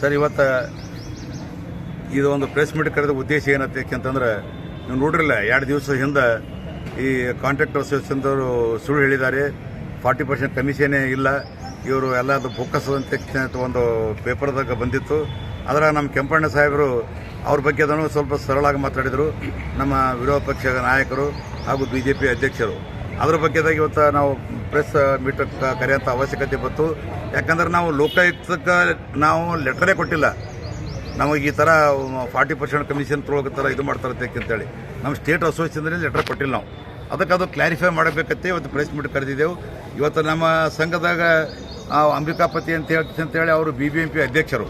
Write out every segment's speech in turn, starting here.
Sir, ಇವತ್ತು ಇದು ಒಂದು ಪ್ರೆಸ್ ಮೀಟ್ ಕರೆದ ಉದ್ದೇಶ ಏನತ್ತೆ ಅಂತಂದ್ರೆ ನೀವು ನೋಡ್ರಿಲ್ಲ, ಎರಡು ದಿವಸ ಹಿಂದೆ ಈ ಕಾಂಟ್ರಾಕ್ಟರ್ ಅಸೋಸಿಯೇಷನ್ದವರು ಸುಳ್ಳು ಹೇಳಿದ್ದಾರೆ. ಫಾರ್ಟಿ ಪರ್ಸೆಂಟ್ ಕಮಿಷನೇ ಇಲ್ಲ. ಇವರು ಎಲ್ಲ ಅದು ಅಂತ ಒಂದು ಪೇಪರ್ದಾಗ ಬಂದಿತ್ತು. ಅದರ ನಮ್ಮ ಕೆಂಪಣ್ಣ ಸಾಹೇಬರು ಅವ್ರ ಬಗ್ಗೆ ಅದನ್ನು ಸ್ವಲ್ಪ ಸರಳಾಗಿ ಮಾತಾಡಿದರು. ನಮ್ಮ ವಿರೋಧ ಪಕ್ಷದ ನಾಯಕರು ಹಾಗೂ ಬಿ ಅಧ್ಯಕ್ಷರು. ಅದ್ರ ಬಗ್ಗೆದಾಗ ಇವತ್ತು ನಾವು ಪ್ರೆಸ್ ಮೀಟ್ ಕರೆಯೋಂಥ ಅವಶ್ಯಕತೆ ಬಂತು. ಯಾಕಂದ್ರೆ ನಾವು ಲೋಕಾಯುಕ್ತಕ್ಕೆ ನಾವು ಲೆಟರೇ ಕೊಟ್ಟಿಲ್ಲ. ನಮಗೆ ಈ ಥರ ಫಾರ್ಟಿ ಪರ್ಸೆಂಟ್ ಕಮಿಷನ್ ತೊಗೊಳಕತ್ತಾರ ಇದು ಮಾಡ್ತಾರತ್ತೆ ಅಂತೇಳಿ. ನಮ್ಮ ಸ್ಟೇಟ್ ಅಸೋಸಿಯೇಷನ್ ಲೆಟರ್ ಕೊಟ್ಟಿಲ್ಲ ನಾವು. ಅದಕ್ಕೆ ಅದು ಕ್ಲಾರಿಫೈ ಮಾಡಬೇಕತ್ತೆ. ಇವತ್ತು ಪ್ರೆಸ್ ಮೀಟ್ ಕರೆದಿದ್ದೆವು. ಇವತ್ತು ನಮ್ಮ ಸಂಘದಾಗ ಅಂಬಿಕಾಪತಿ ಅಂತ ಹೇಳಿ ಅಂತೇಳಿ ಅವರು ಬಿ ಬಿ ಎಂ ಅಧ್ಯಕ್ಷರು.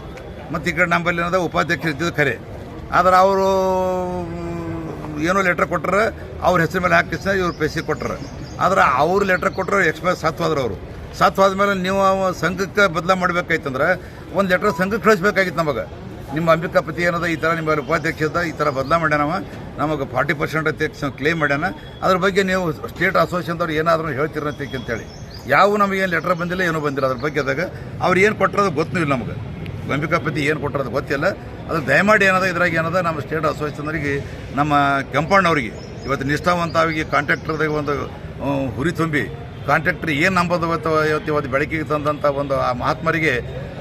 ಮತ್ತು ಈ ಕಡೆ ನಮ್ಮಲ್ಲಿ ಏನದ ಉಪಾಧ್ಯಕ್ಷರು ಇದ್ದಿದ್ದು ಖರೆ. ಆದ್ರೆ ಅವರು ಏನೋ ಲೆಟ್ರ್ ಕೊಟ್ಟರೆ ಅವ್ರ ಹೆಸರು ಮೇಲೆ ಹಾಕಿಸ್ ಇವ್ರು ಪೆಸಿ ಕೊಟ್ಟರು ಆದ್ರೆ ಅವ್ರು ಲೆಟ್ರ್ ಕೊಟ್ಟರು ಎಕ್ಸ್ಪ್ರೆಸ್ ಸತ್ವಾದ್ರು ಅವರು ಸತ್ವಾದ ಮೇಲೆ ನೀವು ಸಂಘಕ್ಕೆ ಬದಲಾ ಮಾಡಬೇಕಾಯ್ತಂದ್ರೆ ಒಂದು ಲೆಟ್ರ್ ಸಂಘಕ್ಕೆ ಕಳಿಸ್ಬೇಕಾಗಿತ್ತು ನಮಗೆ. ನಿಮ್ಮ ಅಂಬಿಕಾಪತಿ ಏನದ, ಈ ಥರ ನಿಮ್ಮ ಉಪಾಧ್ಯಕ್ಷ ಇದ್ದ, ಈ ಥರ ಬದಲಾ ಮಾಡ್ಯಾನವ ನಮಗೆ ಫಾರ್ಟಿ ಪರ್ಸೆಂಟ್ ಅಧ್ಯಕ್ಷ ಕ್ಲೇಮ್ ಮಾಡ್ಯಾನ. ಅದ್ರ ಬಗ್ಗೆ ನೀವು ಸ್ಟೇಟ್ ಅಸೋಸಿಯೇಷನ್ದವ್ರು ಏನಾದರೂ ಹೇಳ್ತಿರಂತ ಅಂತೇಳಿ. ಯಾವ ನಮಗೇನು ಲೆಟ್ರ್ ಬಂದಿಲ್ಲ, ಏನೂ ಬಂದಿಲ್ಲ. ಅದ್ರ ಬಗ್ಗೆ ಅದಾಗ ಅವ್ರು ಏನು ಕೊಟ್ಟರೋದು ಗೊತ್ತೂ ಇಲ್ಲ ನಮಗೆ. ಅಂಬಿಕಾಪತಿ ಏನು ಕೊಟ್ಟರೋದು ಗೊತ್ತಿಲ್ಲ. ಅದು ದಯಮಾಡಿ ಏನದ, ಇದ್ರಾಗ ಏನದ, ನಮ್ಮ ಸ್ಟೇಟ್ ಅಸೋಸಿಯೇಷನ್ವರಿಗೆ ನಮ್ಮ ಕೆಂಪಣ್ಣವ್ರಿಗೆ, ಇವತ್ತು ನಿಷ್ಠಾವಂತ ಅವರಿಗೆ ಕಾಂಟ್ರಾಕ್ಟರ್ದಾಗ ಒಂದು ಹುರಿ ತುಂಬಿ. ಕಾಂಟ್ರಾಕ್ಟರ್ ಏನು ನಂಬೋದು ಇವತ್ತು ಇವತ್ತು ಇವತ್ತು ಬೆಳಕಿಗೆ ತಂದಂಥ ಒಂದು ಆ ಮಹಾತ್ಮರಿಗೆ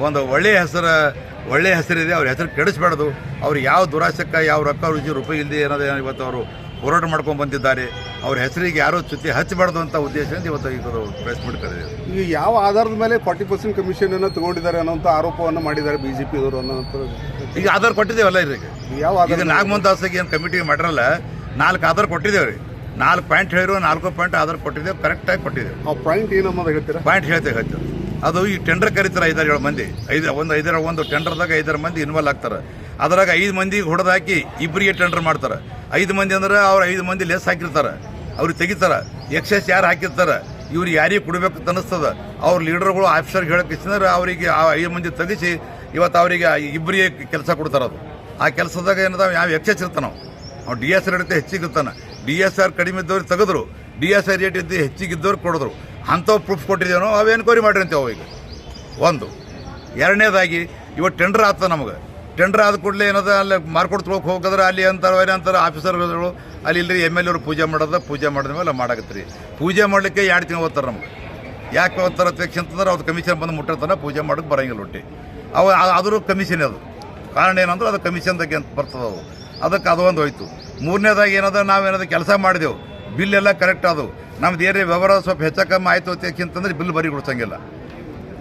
ಒಂದು ಒಳ್ಳೆಯ ಹೆಸರು ಒಳ್ಳೆಯ ಹೆಸರಿದೆ. ಅವ್ರ ಹೆಸರು ಕೆಡಿಸ್ಬಾರ್ದು ಅವ್ರು ಯಾವ ದುರಾಸಕ್ಕ ಯಾವ ರೊಕ್ಕ ರುಚಿ ರೂಪಾಯಿ ಇಲ್ಲದೆ ಏನದ ಇವತ್ತು ಅವರು ಹೋರಾಟ ಮಾಡ್ಕೊಂಡು ಬಂದಿದ್ದಾರೆ. ಅವ್ರ ಹೆಸರಿಗೆ ಯಾರೋ ಚ್ಯುತಿ ಹಚ್ಚಬಾರ್ದು ಅಂತ ಉದ್ದೇಶದಿಂದ ಇವತ್ತು ಇವರು ಪ್ರೆಸ್ ಕರೆದಿದೆ ಈಗ ಯಾವ ಆಧಾರದ ಮೇಲೆ ಫಾರ್ಟಿ ಪರ್ಸೆಂಟ್ ಕಮಿಷನ್ ಅನ್ನು ತಗೊಂಡಿದ್ದಾರೆ ಅನ್ನೋಂಥ ಆರೋಪವನ್ನು ಮಾಡಿದ್ದಾರೆ ಬಿ ಜೆ ಪಿಯವರು ಅನ್ನೋಂಥ ಈಗ ಆಧಾರ್ ಕೊಟ್ಟಿದ್ದೇವಲ್ಲ ಇವ್ರಿಗೆ. ಯಾವ ಆಧಾರ ನಾಗಮೋಹನ್ ದಾಸ್ಗೆ ಏನು ಕಮಿಟಿಗೆ ಮಾಡಿರಲ್ಲ ನಾಲ್ಕು ಆಧಾರ್ ಕೊಟ್ಟಿದ್ದೇವೆ ರೀ ನಾಲ್ಕು ಪಾಯಿಂಟ್ ಹೇಳಿರೋ ನಾಲ್ಕು ಪಾಯಿಂಟ್ ಆಧಾರ್ ಕೊಟ್ಟಿದ್ದೇವೆ ಕರೆಕ್ಟಾಗಿ ಕೊಟ್ಟಿದ್ದೇವೆ ಆ ಪಾಯಿಂಟ್ ಏನನ್ನೋದು ಹೇಳ್ತೀರಾ? ಪಾಯಿಂಟ್ ಹೇಳ್ತೇವೆ ಹೇಳ್ತೇವೆ. ಅದು ಈ ಟೆಂಡರ್ ಕರೀತಾರೆ ಐದಾರು ಏಳು ಮಂದಿ. ಐದು ಒಂದು ಐದರ ಒಂದು ಟೆಂಡರ್ದಾಗ ಐದಾರು ಮಂದಿ ಇನ್ವಾಲ್ವ್ ಆಗ್ತಾರೆ. ಅದ್ರಾಗ ಐದು ಮಂದಿಗೆ ಹೊಡೆದಾಕಿ ಇಬ್ಬರಿಗೆ ಟೆಂಡರ್ ಮಾಡ್ತಾರೆ. ಐದು ಮಂದಿ ಅಂದ್ರೆ ಅವ್ರು ಐದು ಮಂದಿ ಲೆಸ್ ಹಾಕಿರ್ತಾರೆ. ಅವ್ರಿಗೆ ತೆಗಿತಾರೆ. ಎಕ್ಸೆಸ್ ಯಾರು ಹಾಕಿರ್ತಾರೆ? ಇವ್ರು ಯಾರಿಗೆ ಕೊಡಬೇಕು ಅಂತ ಅನಿಸ್ತದ ಅವ್ರ ಲೀಡರ್ಗಳು ಆಫೀಸರ್ಗೆ ಹೇಳಕ್ಕೆ ಅವರಿಗೆ ಆ ಐದು ಮಂದಿ ತೆಗಿಸಿ ಇವತ್ತು ಅವರಿಗೆ ಇಬ್ಬರಿಗೆ ಕೆಲಸ ಕೊಡ್ತಾರೆ ಅದು ಆ ಕೆಲಸದಾಗ ಏನದ ಯಾವ ಎಕ್ಸೆಸ್ ಇರ್ತಾನೆ ನಾವು. ಅವ್ನು ಡಿ ಎಸ್ ಇರುತ್ತೆ ಹೆಚ್ಚಿಗೆ ಇರ್ತಾನೆ. ಡಿ ಎಸ್ ಆರ್ ಕಡಿಮೆ ಇದ್ದವ್ರಿಗೆ ತೆಗೆದ್ರು. ಡಿ ಎಸ್ ಆರ್ ರೇಟ್ ಇದ್ದು ಹೆಚ್ಚಿಗೆ ಇದ್ದವ್ರು ಕೊಡಿದ್ರು. ಅಂಥವು ಪ್ರೂಫ್ ಕೊಟ್ಟಿದ್ದೇನೋ ಅವು ಎನ್ಕ್ವೈರಿ ಮಾಡಿರಿ ಅಂತೇವೆ ಈಗ. ಒಂದು. ಎರಡನೇದಾಗಿ ಇವತ್ತು ಟೆಂಡರ್ ಆಗ್ತದೆ ನಮಗೆ. ಟೆಂಡರ್ ಆದ ಕೂಡಲೇ ಏನದ, ಅಲ್ಲಿ ಮಾರ್ಕೊಟ್ ತೊಗೊಳಕ್ಕೆ ಹೋಗಿದ್ರೆ ಅಲ್ಲಿ ಅಂತಾರೆ, ಅವ್ರು ಅಂತಾರೆ, ಆಫೀಸರ್ಗಳು, ಅಲ್ಲಿ ಇಲ್ಲರಿ ಎಂ ಎಲ್ ಎರು ಪೂಜೆ ಮಾಡೋದ, ಪೂಜೆ ಮಾಡಿದ ಮೇಲೆ ರೀ ಪೂಜೆ ಮಾಡಲಿಕ್ಕೆ ಎರಡು ತಿಂಗಳು ಓದ್ತಾರೆ ನಮಗೆ. ಯಾಕೆ ಓದ್ತಾರೆ ಅಧ್ಯಕ್ಷ ಅಂತಂದ್ರೆ ಅವ್ರು ಕಮಿಷನ್ ಬಂದು ಮುಟ್ಟಿರ್ತಾನೆ, ಪೂಜೆ ಮಾಡೋಕ್ಕೆ ಬರೋಂಗಿಲ್ಲ ಒಟ್ಟಿ. ಅವ ಆದರೂ ಕಮಿಷನ್ ಅದು. ಕಾರಣ ಏನಂದ್ರೆ, ಅದು ಕಮಿಷನ್ದಾಗೆ ಅಂತ ಬರ್ತದೆ ಅದು. ಅದಕ್ಕೆ ಅದು ಒಂದು ಹೋಯ್ತು. ಮೂರನೇದಾಗಿ ಏನದ ನಾವೇನದ ಕೆಲಸ ಮಾಡಿದೆವು ಬಿಲ್ ಎಲ್ಲ ಕರೆಕ್ಟ್ ಅದು ನಮ್ದು ಏನೇ ವ್ಯವಹಾರ ಸ್ವಲ್ಪ ಹೆಚ್ಚು ಕಮ್ಮಿ ಆಯಿತು ಅಂತಂದ್ರೆ ಬಿಲ್ ಬರಿ ಕೊಡ್ಸಂಗಿಲ್ಲ.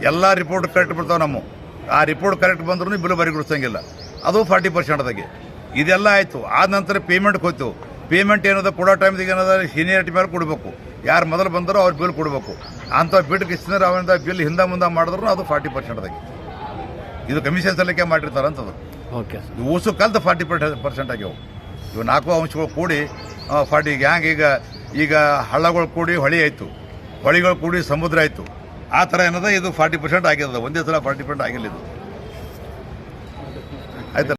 ಎಲ್ಲ ರಿಪೋರ್ಟ್ ಕರೆಕ್ಟ್ ಬಿಡ್ತಾವೆ ನಮ್ಮ. ಆ ರಿಪೋರ್ಟ್ ಕರೆಕ್ಟ್ ಬಂದ್ರೂ ಬಿಲ್ ಬರಿ ಕೊಡ್ಸಂಗಿಲ್ಲ. ಅದು ಫಾರ್ಟಿ ಪರ್ಸೆಂಟ್ದಾಗೆ ಇದೆಲ್ಲ ಆಯಿತು. ಆದ ನಂತರ ಪೇಮೆಂಟ್ ಕೊಯ್ತು ಪೇಮೆಂಟ್ ಏನದ ಕೊಡೋ ಟೈಮ್ದಾಗ ಏನದ ಸೀನಿಯರಿಟಿ ಮೇಲೆ ಕೊಡಬೇಕು. ಯಾರು ಮೊದಲು ಬಂದರೋ ಅವ್ರ ಬಿಲ್ ಕೊಡಬೇಕು. ಅಂಥ ಬಿಡ್ ಇಷ್ಟಿದ್ರೆ ಅವನಿಂದ ಬಿಲ್ ಹಿಂದೆ ಮುಂದೆ ಮಾಡಿದ್ರು ಅದು ಫಾರ್ಟಿ ಪರ್ಸೆಂಟ್ದಾಗೆ ಇದು ಕಮಿಷನ್ ಸಲ್ಲಿಕೆ ಮಾಡಿರ್ತಾರೆ ಅಂತದು ಓಕೆ ಊಸು ಕಲ್ತು ಫಾರ್ಟಿ ಪರ್ಸೆಂಟ್ ಆಗ್ಯಾವು ಇವು ನಾಲ್ಕು ಅಂಶಗಳು ಕೂಡಿ ಫಾರ್ಟಿ ಗ್ಯಾಂಗ್ ಈಗ ಈಗ ಹಳ್ಳಗಳು ಕೂಡಿ ಹೊಳಿ ಆಯಿತು. ಹೊಳಿಗಳು ಕೂಡಿ ಸಮುದ್ರ ಆಯಿತು. ಆ ಥರ ಏನದ? ಇದು ಫಾರ್ಟಿ ಪರ್ಸೆಂಟ್ ಆಗಿರೋದು ಒಂದೇ ಸಲ ಫಾರ್ಟಿ ಪರ್ಸೆಂಟ್ ಆಗಿಲ್ಲ ಇದು. ಆಯ್ತು?